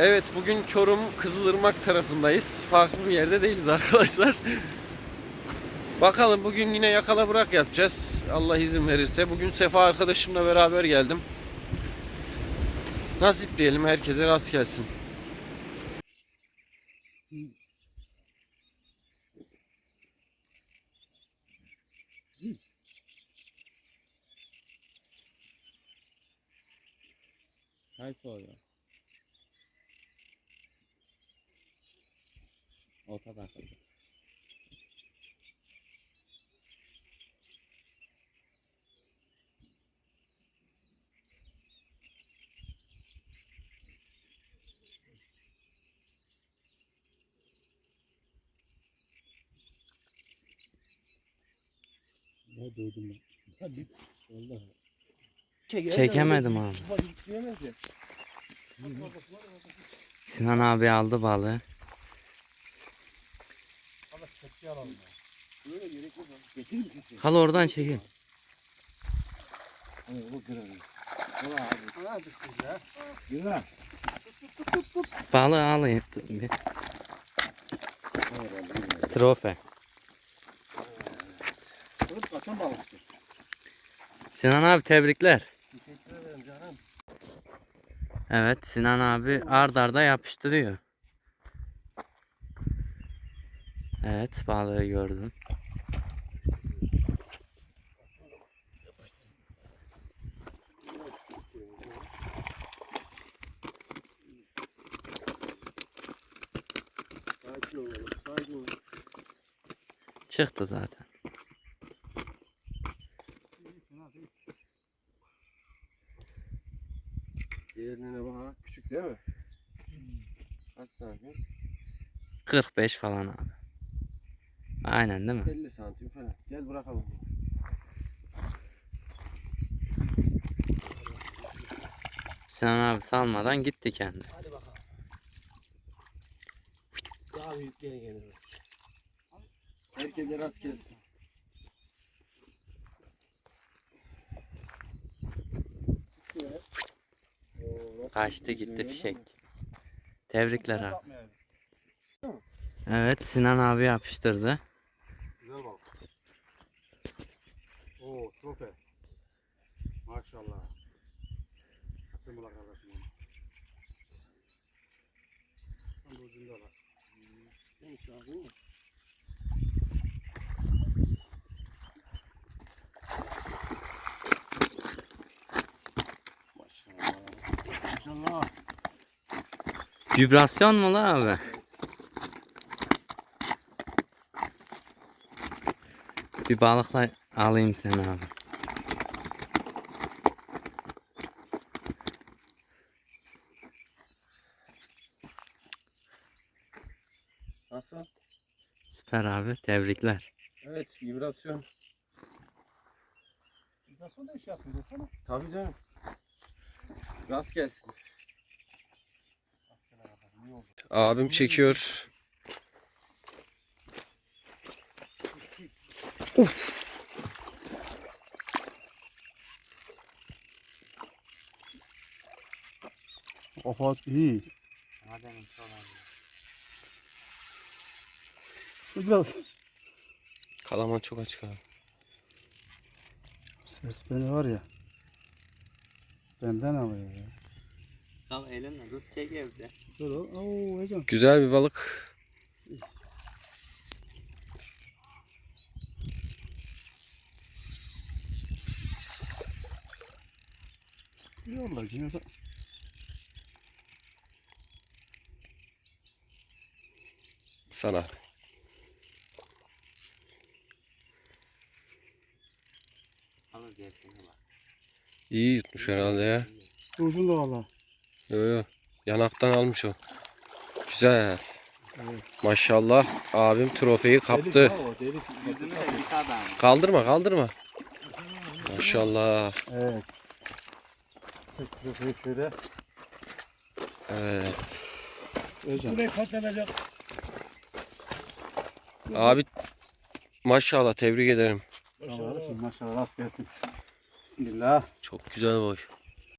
Evet bugün Çorum Kızılırmak tarafındayız. Farklı bir yerde değiliz arkadaşlar. Bakalım bugün yine yakala bırak yapacağız. Allah izin verirse. Bugün Sefa arkadaşımla beraber geldim. Nasip diyelim herkese rast gelsin. Kaç oluyor? Orta takıldı. Ne duydum ben. Hadi. Vallahi. Çekemedim abi. Sinan abi aldı balığı. Hal oradan çekin. Balığı alayım. bir. Trofe. Kaçan balıktır. Sinan abi tebrikler. Teşekkür ederim canım. Evet Sinan abi ard arda yapıştırıyor. Evet balığı gördüm. Sakin olalım. Sakin olalım. Çıktı zaten. Diğerine bak. Küçük değil mi? Kaç santim? 45 falan abi. Aynen değil mi? 50 santim falan. Gel bırakalım. Sinan abi salmadan gitti kendi. Hadi bakalım. Daha büyük gene gelir. Herkese rast gelsin. Kaçtı gitti fişek. Tebrikler abi. Evet Sinan abi yapıştırdı. Güzel balık. Oo, trofe. Maşallah. Kaçın bulak kardeşim onu. Tam bu ucunda bak. Maşallah. Vibrasyon mu la abi? Bir balıkla alayım seni abi. Süper abi tebrikler. Evet vibrasyon. Nasıl da iş yapıyor desene. Tabii canım. Rast gelsin. Abim çekiyor. Kapat iyi. Biraz Kalaman çok açık abi. ses beni var ya. Benden alıyor ya. Al elinle tut çek evde. Dur o. Oo hocam. Güzel bir balık. Yolla yine de. Sana. İyi yutmuş herhalde ya. Ucunda valla. Yo yo. Yanaktan almış o. Güzel. Evet. Maşallah abim trofeyi kaptı. Delik o, delik. Kaldırma kaldırma. Maşallah. Evet. Tek şöyle. Evet. Hocam. Burayı katlanacak. Abi maşallah tebrik ederim. Maşallah. Maşallah rast gelsin. Bismillah. Çok güzel boy.